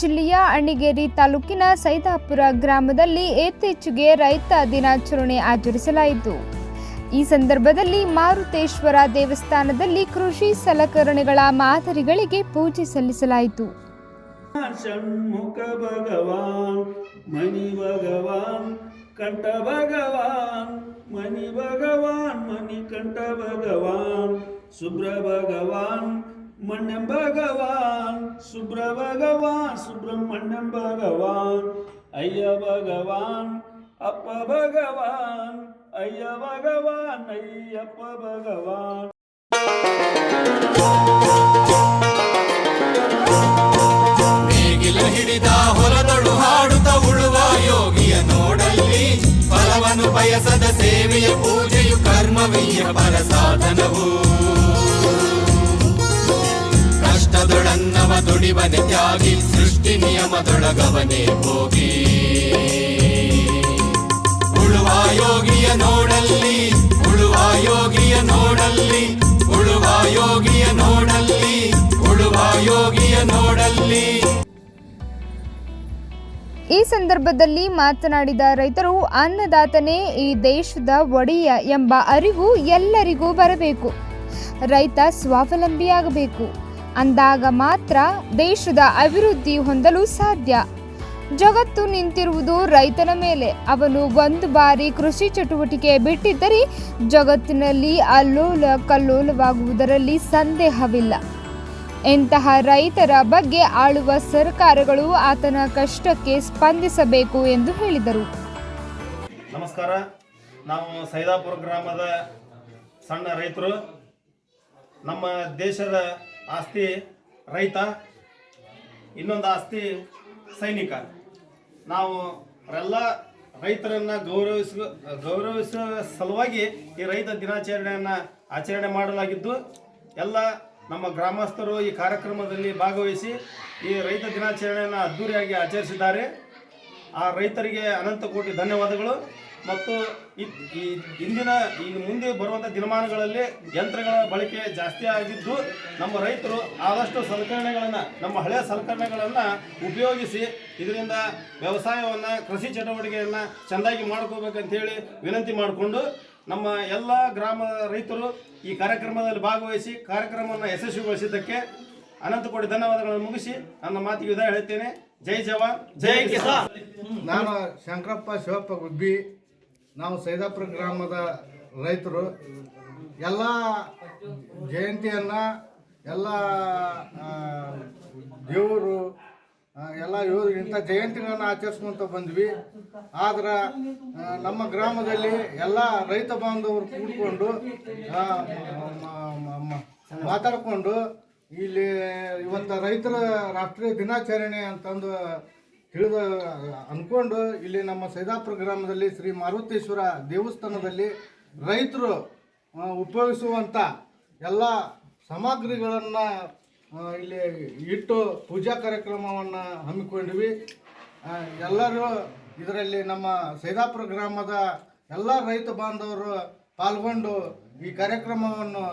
ಜಿಲ್ಲೆಯ ಅಣ್ಣಿಗೇರಿ ತಾಲೂಕಿನ ಸೈದಾಪುರ ಗ್ರಾಮದಲ್ಲಿ ಇತ್ತೀಚೆಗೆ ರೈತ ದಿನಾಚರಣೆ ಆಚರಿಸಲಾಯಿತು. ಈ ಸಂದರ್ಭದಲ್ಲಿ ಮಾರುತೇಶ್ವರ ದೇವಸ್ಥಾನದಲ್ಲಿ ಕೃಷಿ ಸಲಕರಣೆಗಳ ಮಾದರಿಗಳಿಗೆ ಪೂಜೆ ಸಲ್ಲಿಸಲಾಯಿತು. ಷಣ್ಮುಖ ಭಗವಾನ್ ಮಣಿ ಭಗವಾನ್, ಕಂಠ ಭಗವಾನ್ ಮಣಿ ಭಗವಾನ್ ಮಣಿ ಕಂಠ ಭಗವಾನ್ ಶುಭ್ರ ಭಗವಾನ್ ಮಣ್ಯಂ ಭಗವಾನ್ ಶುಭ್ರ ಭಗವಾನ್ ಸುಬ್ರಹ್ಮಣ್ಯಂ ಭಗವಾನ್ ಅಯ್ಯ ಭಗವಾನ್ ಅಪ್ಪ ಭಗವಾನ್ ಅಯ್ಯ ಭಗವಾನ್ ಅಯ್ಯಪ್ಪ ಭಗವಾನ್ ನೇಗಿಲ ಹಿಡಿದ ಹೊಲದೊಳು ಹಾಡುತ್ತ ಉಳುವ ಯೋಗಿಯ ನೋಡಲ್ಲಿ ಫಲವನ್ನು ಬಯಸದ ಸೇವೆಯ ಪೂಜೆಯು ಕರ್ಮವೀಯ ಪರ ಸಾಧನವು ಕಷ್ಟದೊಡನ್ನವ ದುಡಿವನೆ ತ್ಯಾಗಿ, ಸೃಷ್ಟಿ ನಿಯಮದೊಳಗವನೇ ಹೋಗಿ ಉಳುವ ಯೋಗಿಯ ನೋಡಲ್ಲಿ, ಉಳುವ ಯೋಗಿಯ ನೋಡಲ್ಲಿ, ಉಳುವ ಯೋಗಿಯ ನೋಡಲ್ಲಿ, ಉಳುವ ಯೋಗಿಯ ನೋಡಲ್ಲಿ. ಈ ಸಂದರ್ಭದಲ್ಲಿ ಮಾತನಾಡಿದ ರೈತರು, ಅನ್ನದಾತನೇ ಈ ದೇಶದ ಒಡೆಯ ಎಂಬ ಅರಿವು ಎಲ್ಲರಿಗೂ ಬರಬೇಕು. ರೈತ ಸ್ವಾವಲಂಬಿಯಾಗಬೇಕು. ಅಂದಾಗ ಮಾತ್ರ ದೇಶದ ಅಭಿವೃದ್ಧಿ ಹೊಂದಲು ಸಾಧ್ಯ. ಜಗತ್ತು ನಿಂತಿರುವುದು ರೈತನ ಮೇಲೆ. ಅವನು ಒಂದು ಬಾರಿ ಕೃಷಿ ಚಟುವಟಿಕೆ ಬಿಟ್ಟಿದ್ದರೆ ಜಗತ್ತಿನಲ್ಲಿ ಅಲ್ಲೋಲ ಕಲ್ಲೋಲವಾಗುವುದರಲ್ಲಿ ಸಂದೇಹವಿಲ್ಲ. ಎಂತಹ ರೈತರ ಬಗ್ಗೆ ಆಳುವ ಸರ್ಕಾರಗಳು ಆತನ ಕಷ್ಟಕ್ಕೆ ಸ್ಪಂದಿಸಬೇಕು ಎಂದು ಹೇಳಿದರು. ನಮಸ್ಕಾರ. ನಾವು ಸೈದಾಪುರ ಗ್ರಾಮದ ಸಣ್ಣ ರೈತರು. ನಮ್ಮ ದೇಶದ ಆಸ್ತಿ ರೈತ, ಇನ್ನೊಂದು ಆಸ್ತಿ ಸೈನಿಕ. ನಾವು ಎಲ್ಲ ರೈತರನ್ನ ಗೌರವಿಸ, ಗೌರವಿಸುವ ಸಲುವಾಗಿ ಈ ರೈತ ದಿನಾಚರಣೆಯನ್ನು ಆಚರಣೆ ಮಾಡಲಾಗಿದ್ದು, ಎಲ್ಲ ನಮ್ಮ ಗ್ರಾಮಸ್ಥರು ಈ ಕಾರ್ಯಕ್ರಮದಲ್ಲಿ ಭಾಗವಹಿಸಿ ಈ ರೈತ ದಿನಾಚರಣೆಯನ್ನು ಅದ್ದೂರಿಯಾಗಿ ಆಚರಿಸಿದ್ದಾರೆ. ಆ ರೈತರಿಗೆ ಅನಂತ ಕೋಟಿ ಧನ್ಯವಾದಗಳು. ಮತ್ತು ಇಂದಿನ ಈ ಮುಂದೆ ಬರುವಂಥ ದಿನಮಾನಗಳಲ್ಲಿ ಯಂತ್ರಗಳ ಬಳಕೆ ಜಾಸ್ತಿ ಆಗಿದ್ದು ನಮ್ಮ ರೈತರು ಆದಷ್ಟು ಸಲಕರಣೆಗಳನ್ನು ನಮ್ಮ ಹಳೆಯ ಸಲಕರಣೆಗಳನ್ನು ಉಪಯೋಗಿಸಿ ಇದರಿಂದ ವ್ಯವಸಾಯವನ್ನು ಕೃಷಿ ಚಟುವಟಿಕೆಯನ್ನು ಚೆಂದಾಗಿ ಮಾಡ್ಕೋಬೇಕಂತೇಳಿ ವಿನಂತಿ ಮಾಡಿಕೊಂಡು ನಮ್ಮ ಎಲ್ಲ ಗ್ರಾಮದ ರೈತರು ಈ ಕಾರ್ಯಕ್ರಮದಲ್ಲಿ ಭಾಗವಹಿಸಿ ಕಾರ್ಯಕ್ರಮವನ್ನು ಯಶಸ್ವಿಗೊಳಿಸಿದ್ದಕ್ಕೆ ಅನಂತ ಕೋಟಿ ಧನ್ಯವಾದಗಳನ್ನು ಮುಗಿಸಿ ನನ್ನ ಮಾತಿಗೆ ವಿದಾಯ ಹೇಳ್ತೇನೆ. ಜೈ ಜವಾನ್ ಜೈ ಕಿಸಾನ್. ನಾನು ಶಂಕರಪ್ಪ ಶಿವಪ್ಪ ಗುಬ್ಬಿ. ನಾವು ಸೈದಾಪುರ ಗ್ರಾಮದ ರೈತರು, ಎಲ್ಲ ಜಯಂತಿಯನ್ನು ಎಲ್ಲ ದೇವರು ಎಲ್ಲ ಇವರು ಇಂಥ ಜಯಂತಿಗಳನ್ನು ಆಚರಿಸ್ಕೊಂತ ಬಂದ್ವಿ. ಆದ್ರೆ ನಮ್ಮ ಗ್ರಾಮದಲ್ಲಿ ಎಲ್ಲ ರೈತ ಬಾಂಧವರು ಕೂಡಿಕೊಂಡು ಮಾತಾಡ್ಕೊಂಡು, ಇಲ್ಲಿ ಇವತ್ತು ರೈತರ ರಾಷ್ಟ್ರೀಯ ದಿನಾಚರಣೆ ಅಂತಂದು ತಿಳಿದು ಅಂದ್ಕೊಂಡು ಇಲ್ಲಿ ನಮ್ಮ ಸೈದಾಪುರ ಗ್ರಾಮದಲ್ಲಿ ಶ್ರೀ ಮಾರುತೇಶ್ವರ ದೇವಸ್ಥಾನದಲ್ಲಿ ರೈತರು ಉಪಯೋಗಿಸುವಂಥ ಎಲ್ಲ ಸಾಮಗ್ರಿಗಳನ್ನು ಇಲ್ಲಿ ಇಟ್ಟು ಪೂಜಾ ಕಾರ್ಯಕ್ರಮವನ್ನು ಹಮ್ಮಿಕೊಂಡ್ವಿ. ಎಲ್ಲರೂ ಇದರಲ್ಲಿ ನಮ್ಮ ಸೈದಾಪುರ ಗ್ರಾಮದ ಎಲ್ಲ ರೈತ ಬಾಂಧವರು ಪಾಲ್ಗೊಂಡು ಈ ಕಾರ್ಯಕ್ರಮವನ್ನು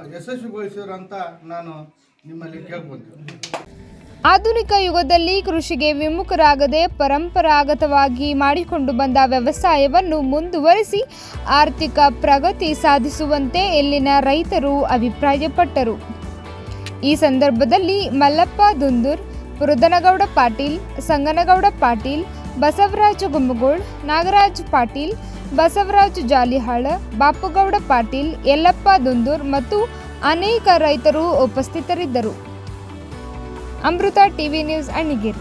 ಅಂತ ನಾನು ನಿಮ್ಮಲ್ಲಿ ಕೇಳ್ಕೊಂತೀನಿ. ಆಧುನಿಕ ಯುಗದಲ್ಲಿ ಕೃಷಿಗೆ ವಿಮುಖರಾಗದೆ ಪರಂಪರಾಗತವಾಗಿ ಮಾಡಿಕೊಂಡು ಬಂದ ವ್ಯವಸಾಯವನ್ನು ಮುಂದುವರಿಸಿ ಆರ್ಥಿಕ ಪ್ರಗತಿ ಸಾಧಿಸುವಂತೆ ಇಲ್ಲಿನ ರೈತರು ಅಭಿಪ್ರಾಯಪಟ್ಟರು. ಈ ಸಂದರ್ಭದಲ್ಲಿ ಮಲ್ಲಪ್ಪ ದುಂದೂರ್, ಪುರದನಗೌಡ ಪಾಟೀಲ್, ಸಂಗನಗೌಡ ಪಾಟೀಲ್, ಬಸವರಾಜ ಗುಮ್ಮಗೋಳ್, ನಾಗರಾಜ್ ಪಾಟೀಲ್, ಬಸವರಾಜ್ ಜಾಲಿಹಾಳ, ಬಾಪುಗೌಡ ಪಾಟೀಲ್, ಯಲ್ಲಪ್ಪ ದುಂದೂರ್ ಮತ್ತು ಅನೇಕ ರೈತರು ಉಪಸ್ಥಿತರಿದ್ದರು. Amrita TV news અણગીર